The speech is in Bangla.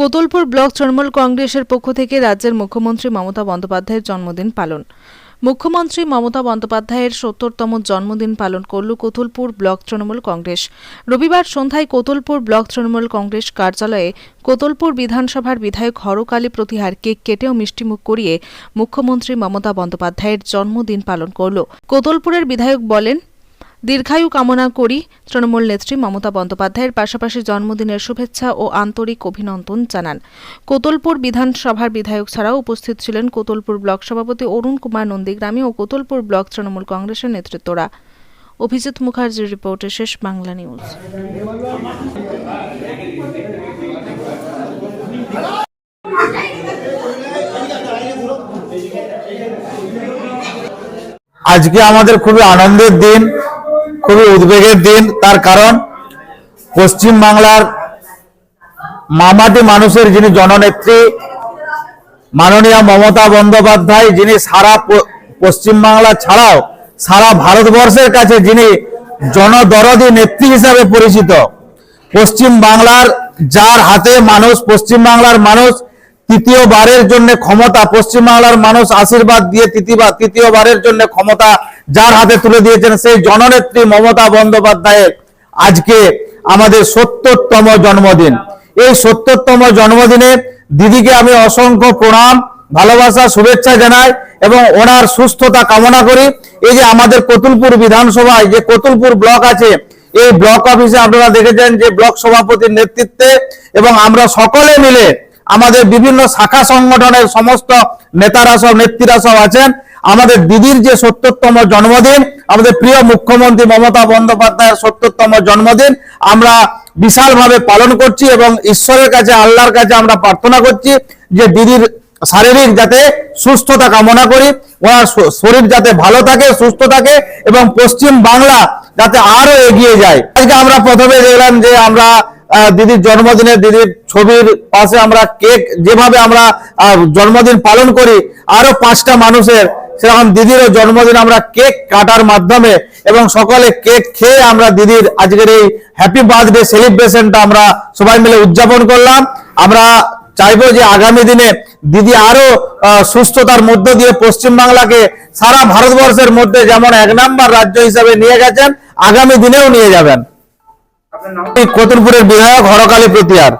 কোতলপুর ব্লক তৃণমূল কংগ্রেসের পক্ষ থেকে রাজ্যের মুখ্যমন্ত্রী মমতা বন্দ্যোপাধ্যায়ের জন্মদিন পালন। মুখ্যমন্ত্রী মমতা বন্দ্যোপাধ্যায়ের সত্তরতম জন্মদিন পালন করল কোতলপুর ব্লক তৃণমূল কংগ্রেস। রবিবার সন্ধ্যায় কোতলপুর ব্লক তৃণমূল কংগ্রেস কার্যালয়ে কোতলপুর বিধানসভার বিধায়ক হরকালী প্রতিহার কেক কেটে ও মিষ্টিমুখ করিয়ে মুখ্যমন্ত্রী মমতা বন্দ্যোপাধ্যায়ের জন্মদিন পালন করল। কোতলপুরের বিধায়ক বলেন দীর্ঘায়ু কামনা করি তৃণমূল নেত্রী মমতা বন্দ্যোপাধ্যায়ের পাশাপাশি জন্মদিনের শুভেচ্ছা ও আন্তরিক অভিনন্দন জানান। কোতলপুর বিধানসভার বিধায়ক ছাড়াও উপস্থিত ছিলেন কোতলপুর ব্লক সভাপতি অরুণ কুমার নন্দীগ্রামী ও কোতলপুর ব্লক তৃণমূল কংগ্রেসের নেতৃত্বরা। অভিজিৎ মুখার্জির রিপোর্টে শেষ বাংলা নিউজ। আজকে আমাদের খুবই আনন্দের দিন। খুবই উদ্বেগের দিন। তার কারণ পশ্চিম বাংলার মামাটি মানুষের যিনি জননেত্রী, মাননীয় মমতা বন্দ্যোপাধ্যায়, যিনি সারা পশ্চিম বাংলা ছাড়াও সারা ভারতবর্ষের কাছে যিনি জনদরদি নেত্রী হিসাবে পরিচিত পশ্চিম বাংলার যার হাতে মানুষ পশ্চিম বাংলার মানুষ তৃতীয়বারের জন্য ক্ষমতা পশ্চিম বাংলার মানুষ আশীর্বাদ দিয়ে তৃতীয়বার তৃতীয়বারের জন্য ক্ষমতা যার হাতে তুলে দিয়েছেন সেই জননেত্রী মমতা বন্দ্যোপাধ্যায়ের আজকে আমাদের সত্তরতম জন্মদিন। এই সত্তরতম জন্মদিনে দিদিকে আমি অসংখ্য প্রণাম, ভালোবাসা, শুভেচ্ছা জানাই এবং ওনার সুস্থতা কামনা করি। এই যে আমাদের কতুলপুর বিধানসভায় যে কতুলপুর ব্লক আছে, এই ব্লক অফিসে আপনারা দেখেছেন যে ব্লক সভাপতির নেতৃত্বে এবং আমরা সকলে মিলে আমাদের বিভিন্ন শাখা সংগঠনের সমস্ত নেতারা সব, নেত্রীরা সব আছেন। আমাদের দিদির যে সত্তরতম জন্মদিন, আমাদের প্রিয় মুখ্যমন্ত্রী মমতা বন্দ্যোপাধ্যায়ের সত্তরতম জন্মদিন আমরা বিশালভাবে পালন করছি এবং ঈশ্বরের কাছে, আল্লাহর কাছে আমরা প্রার্থনা করছি যে দিদির শারীরিক যাতে সুস্থতা কামনা করি, ওনার শরীর যাতে ভালো থাকে, সুস্থ থাকে এবং পশ্চিম বাংলা যাতে আরও এগিয়ে যায়। আজকে আমরা প্রথমে দেখলাম যে আমরা দিদির জন্মদিনে দিদির ছবির পাশে আমরা কেক যেভাবে আমরা জন্মদিন পালন করি, আরও পাঁচটা মানুষের সেরকম দিদিরও জন্মদিন আমরা কেক কাটার মাধ্যমে এবং সকলে কেক খেয়ে আমরা দিদির আজকের এই হ্যাপি বার্থডে সেলিব্রেশনটা আমরা সবাই মিলে উদযাপন করলাম। আমরা চাইব যে আগামী দিনে দিদি আরও সুস্থতার মধ্য দিয়ে পশ্চিম বাংলাকে সারা ভারতবর্ষের মধ্যে যেমন এক নাম্বার রাজ্য হিসাবে নিয়ে গেছেন, আগামী দিনেও নিয়ে যাবেন। কতুলপুরের বিধায়ক হরকালী প্রতিয়ার।